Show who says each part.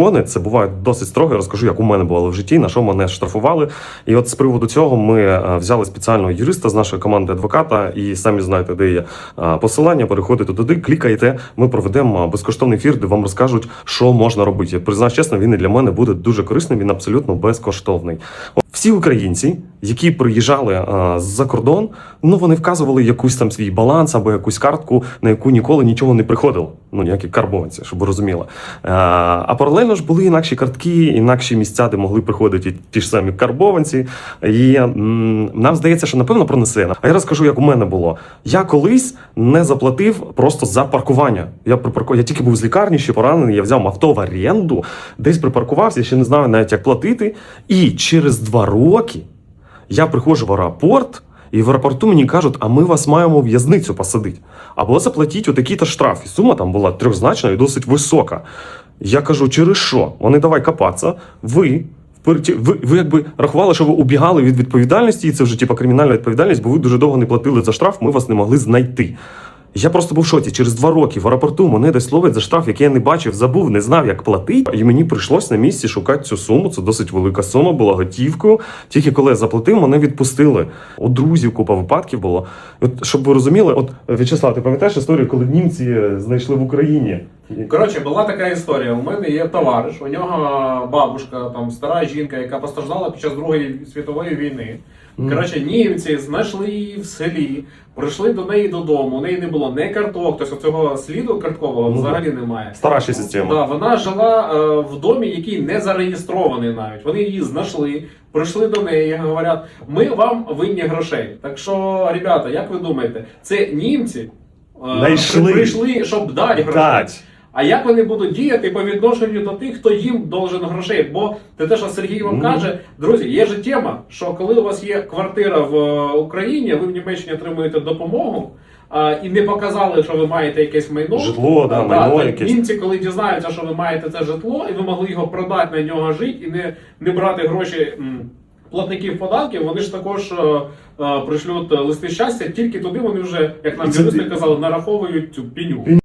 Speaker 1: закони це буває досить строго. Я розкажу, як у мене було в житті, на що мене штрафували. І от з приводу цього ми е, взяли спеціального юриста з нашої команди адвоката, і самі знаєте, де є е, посилання. Переходите туди, клікайте. Ми проведемо безкоштовний ефір, де вам розкажуть, що можна робити. Я признаюсь чесно, він і для мене буде дуже корисним. Він абсолютно безкоштовний. Всі українці, які приїжджали е, з-за кордон, ну вони вказували якусь там свій баланс або якусь картку, на яку ніколи нічого не приходило. Ну ніякі карбованці, щоб ви розуміли. Е, а паралельно ж були інакші картки, інакші місця, де могли приходити ті ж самі карбованці. І нам здається, що напевно пронесе. А я розкажу, як у мене було. Я колись не заплатив просто за паркування. Я припарку... я тільки був з лікарні, ще поранений. Я взяв авто в оренду, десь припаркувався, ще не знаю навіть як платити. І через два роки я приходжу в аеропорт. І в аеропорту мені кажуть, а ми вас маємо в'язницю посадити. Або заплатіть отакий-то штраф. І сума там була трьохзначна і досить висока. Я кажу, через що? Вони давай копатися. Ви. Ви, ви якби рахували, що ви убігали від відповідальності, і це вже типа кримінальна відповідальність, бо ви дуже довго не платили за штраф, ми вас не могли знайти. Я просто був в шоці. Через два роки в аеропорту мене десь ловить за штраф, який я не бачив, забув, не знав, як платити. І мені прийшлось на місці шукати цю суму. Це досить велика сума, була готівкою. Тільки коли я заплатив, мене відпустили. У друзів купа випадків було. От щоб ви розуміли, от В'ячеслав, ти пам'ятаєш історію, коли німці е, знайшли в Україні?
Speaker 2: Коротше, була така історія. У мене є товариш, у нього бабушка, там стара жінка, яка постраждала під час Другої світової війни. Коротше, німці знайшли її в селі, прийшли до неї додому. У неї не було ні карток, тобто цього сліду карткового взагалі немає.
Speaker 1: Стара ще система.
Speaker 2: Да, вона жила е, в домі, який не зареєстрований навіть. Вони її знайшли, прийшли до неї, говорять, ми вам винні грошей. Так що, ребята, як ви думаєте, це німці е, прийшли, щоб дати грошей.
Speaker 1: Дать.
Speaker 2: А як вони будуть діяти по відношенню до тих, хто їм должен грошей? Бо це те, що Сергій вам каже, друзі, є ж тема, що коли у вас є квартира в е, Україні, ви в Німеччині отримуєте допомогу. а, І не показали, що ви маєте якесь майно.
Speaker 1: Житло, да,
Speaker 2: А,
Speaker 1: майно
Speaker 2: то
Speaker 1: якесь.
Speaker 2: Німці, коли дізнаються, що ви маєте це житло, і ви могли його продати на нього жити і не, не брати гроші платників податків, вони ж також е, е, пришлють листи щастя, тільки туди вони вже, як нам
Speaker 1: це
Speaker 2: казали, нараховують цю пеню.